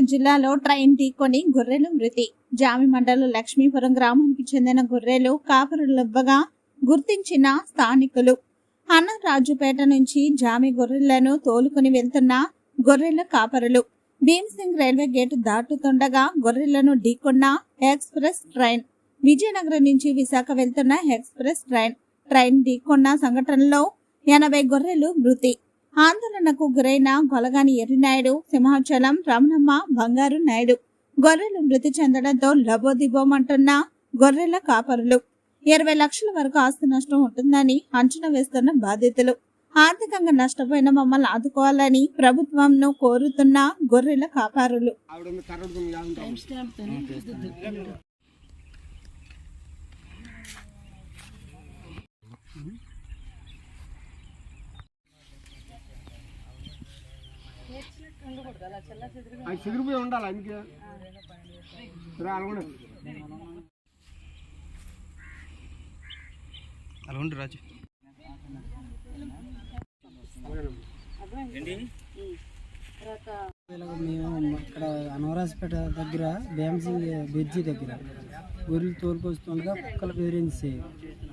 జిల్లాలో ట్రైన్ ఢీకొని గొర్రెలు మృతి. జామి మండలం లక్ష్మీపురం గ్రామానికి చెందిన గొర్రెలు కాపరులివ్వగా గుర్తించిన స్థానికులు. అన్నరాజుపేట నుంచి జామి గొర్రెలను తోలుకుని వెళ్తున్న గొర్రెల కాపరులు. భీమ్సింగ్ రైల్వే గేటు దాటుతుండగా గొర్రెలను ఢీకొన్న ఎక్స్ప్రెస్ ట్రైన్. విజయనగరం నుంచి విశాఖ వెళ్తున్న ఎక్స్ప్రెస్ ట్రైన్. ట్రైన్ ఢీకొన్న సంఘటనలో ఎనభై గొర్రెలు మృతి. ఆందోళనకు గురైన గొలగాని ఎర్రినాయుడు సింహాచలం రమణమ్మ బంగారు నాయుడు. గొర్రెలు మృతి చెందడంతో లబోదిబోమంటున్న గొర్రెల కాపరులు. ఇరవై లక్షల వరకు ఆస్తి నష్టం ఉంటుందని అంచనా వేస్తున్న బాధితులు. ఆర్థికంగా నష్టపోయిన మమ్మల్ని ఆదుకోవాలని ప్రభుత్వంను కోరుతున్న గొర్రెల కాపరులు. ఆవిడ అది చిగురిపోయి ఉండాలి అందుకే? రా, అలా ఉండదు. అలా ఉండు రాజు. మేము ఇక్కడ అనవరాజపేట దగ్గర భీమసింగ్ బ్రిడ్జి దగ్గర గొర్రెలు తోలుకొస్తుండగా కుక్కలు బెదిరించి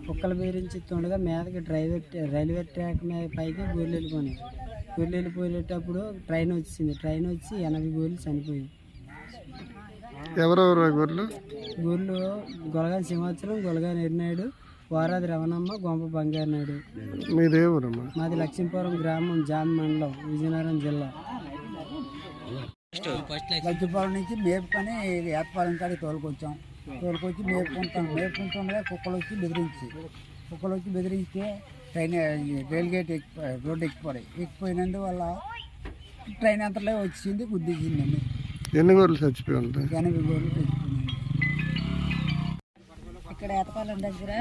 కుక్కలు బెదిరించుతుండగా మీదకి డ్రైవర్ రైల్వే ట్రాక్ మీద పైకి గొర్రెలు వెళ్ళిపోయినాయి. గొర్రెలు వెళ్ళిపోయేటప్పుడు ట్రైన్ వచ్చింది. ట్రైన్ వచ్చి ఎనభై గొర్రెలు చనిపోయాయి ఎవరెవరు గొర్రెలు గొర్రెలు గొలగాని సింహాచలం గొలగాని ఎరినాయుడు వారాది రవణమ్మ గొంప బంగారు నాయుడు. మీదే ఊరమ్మా మాది లక్ష్మీపురం గ్రామం జామ్ మండలం విజయనగరం జిల్లా. లజ్జపాలెం నుంచి మేపుకొని ఏర్పాలెం కాడికి తోలుకొచ్చాం. తోలుకొచ్చి మేపుకుంటాం. మేపుకుంటుండగా కుక్కలు వచ్చి బెదిరించి. కుక్కలు వచ్చి బెదిరిస్తే ట్రైన్ రైల్ గేట్ ఎక్కి రోడ్డు ఎక్కిపోయాయి ఎక్కిపోయినందువల్ల ట్రైన్ అంతలో వచ్చింది గుద్దించిందండి. ఎన్ని గొర్రెలు చచ్చిపోయి ఉంటాయి? ఎనభై గోళ్ళు తెచ్చుకున్నాను ఇక్కడ ఏతపాలెం దగ్గర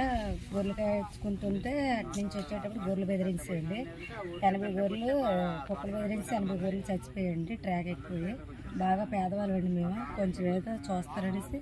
గొర్రెలు కాచుకుంటుంటే అటు నుంచి వచ్చేటప్పుడు గొర్రెలు బెదిరించండి ఎనభై గొర్రెలు కుక్కలు బెదిరించి ఎనభై గొర్రెలు చచ్చిపోయండి ట్రాక్ ఎక్కువ బాగా పేదవాళ్ళు అండి మేము కొంచెం ఏదో చూస్తారనేసి